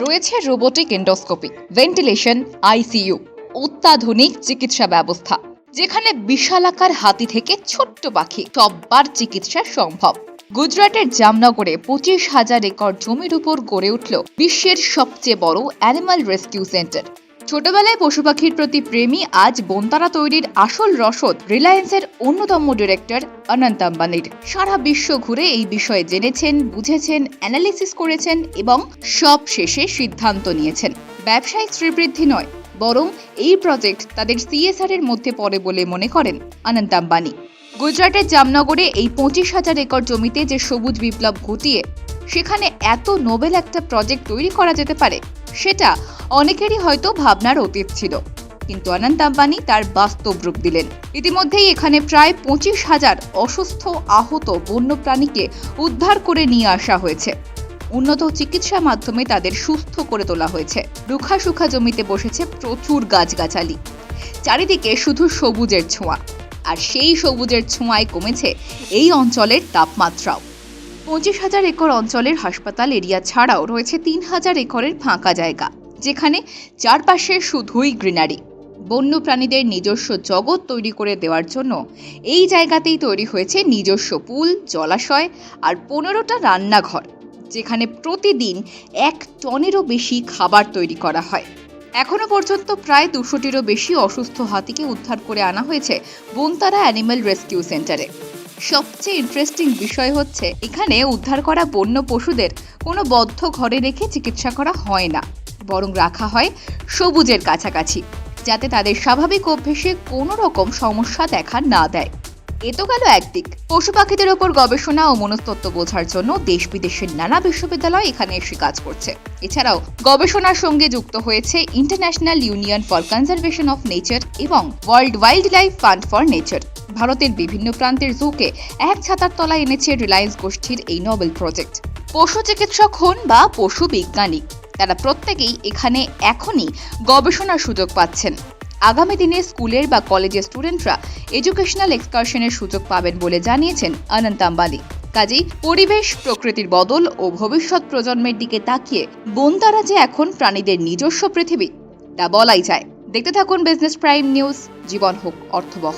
রয়েছে robotic endoscopy ventilation ICU অত্যাধুনিক চিকিৎসা ব্যবস্থা, যেখানে বিশালাকার হাতি থেকে ছোট্ট পাখি সববার চিকিৎসা সম্ভব। গুজরাটের জামনগরে পঁচিশ হাজার একর জমির উপর গড়ে উঠল বিশ্বের সবচেয়ে বড় অ্যানিমাল রেস্কিউ সেন্টার ছোটবেলায় পশু পাখির প্রতি প্রেমী, আজ বন্তারা তৈরির আসল রসদ রিলায়েন্সের অন্যতম ডিরেক্টর অনন্ত আম্বানির। সারা বিশ্ব ঘুরে এই বিষয়ে জেনেছেন, বুঝেছেন, অ্যানালিসিস করেছেন এবং সব শেষে সিদ্ধান্ত নিয়েছেন। ব্যবসায়িক শ্রীবৃদ্ধি নয়, বরং এই প্রজেক্ট তাদের সিএসআর এর মধ্যে পড়ে বলে মনে করেন অনন্ত আম্বানি। গুজরাটের জামনগরে এই পঁচিশ হাজার একর জমিতে যে সবুজ বিপ্লব ঘটিয়ে, সেখানে এত নোবেল একটা প্রজেক্ট তৈরি করা যেতে পারে, সেটা অনেকেরই হয়তো ভাবনার অতীত ছিল। কিন্তু অনন্ত আম্বানি তার বাস্তব রূপ দিলেন। ইতিমধ্যেই এখানে প্রায় পঁচিশ হাজার অসুস্থ, আহত বন্যপ্রাণীকে উদ্ধার করে নিয়ে আসা হয়েছে। উন্নত চিকিৎসা মাধ্যমে তাদের সুস্থ করে তোলা হয়েছে। রুখা সুখা জমিতে বসেছে প্রচুর গাছগাছালি। চারিদিকে শুধু সবুজের ছোঁয়া। আর সেই সবুজের ছোঁয়ায় কমেছে এই অঞ্চলের তাপমাত্রাও। পঁচিশ হাজার একর অঞ্চলের হাসপাতাল এরিয়া ছাড়াও রয়েছে তিন হাজার একরের ফাঁকা জায়গা। যেখানে চারপাশে শুধুই গ্রিনারি। বন্য প্রাণীদের নিজস্ব জগৎ তৈরি করে দেওয়ার জন্য এই জায়গাতেই তৈরি হয়েছে নিজস্ব পুল, জলাশয় আর পনেরোটা রান্নাঘর, যেখানে প্রতিদিন এক টনেরও বেশি খাবার তৈরি করা হয়। এখনও পর্যন্ত প্রায় দুশোটিরও বেশি অসুস্থ হাতিকে উদ্ধার করে আনা হয়েছে বনতারা অ্যানিম্যাল রেস্কিউ সেন্টারে। সবচেয়ে ইন্টারেস্টিং বিষয় হচ্ছে, এখানে উদ্ধার করা বন্য পশুদের কোনো বদ্ধ ঘরে রেখে চিকিৎসা করা হয় না। বরং রাখা হয় সবুজের কাছাকাছি, যাতে তাদের স্বাভাবিক অভ্যেসে কোনো রকম সমস্যা দেখা না দেয়। এ তো গেল একদিক পশু পাখিদের ওপর গবেষণা ও মনস্তত্ত্ব বোঝার জন্য দেশ বিদেশের নানা বিশ্ববিদ্যালয় এখানে এসে কাজ করছে। এছাড়াও গবেষণার সঙ্গে যুক্ত হয়েছে International Union for Conservation of Nature এবং World wildlife fund for nature. ভারতের বিভিন্ন প্রান্তের জুকে এক ছাতার তলায় এনেছে রিলায়েন্স গোষ্ঠীর এই নোবেল প্রজেক্ট। পশু চিকিৎসক হন বা পশু বিজ্ঞানী। তারা প্রত্যেকেই এখানে এখনই গবেষণার সুযোগ পাচ্ছেন। আগামী দিনে স্কুলের বা কলেজের স্টুডেন্টরা এডুকেশনাল এক্সকারশনের সুযোগ পাবেন বলে জানিয়েছেন অনন্ত আম্বানি। কাজেই পরিবেশ, প্রকৃতির বদল ও ভবিষ্যৎ প্রজন্মের দিকে তাকিয়ে বনতারা যে এখন প্রাণীদের নিজস্ব পৃথিবী, তা বলাই যায়। দেখতে থাকুন বিজনেস প্রাইম নিউজ, জীবন হোক অর্থবহ।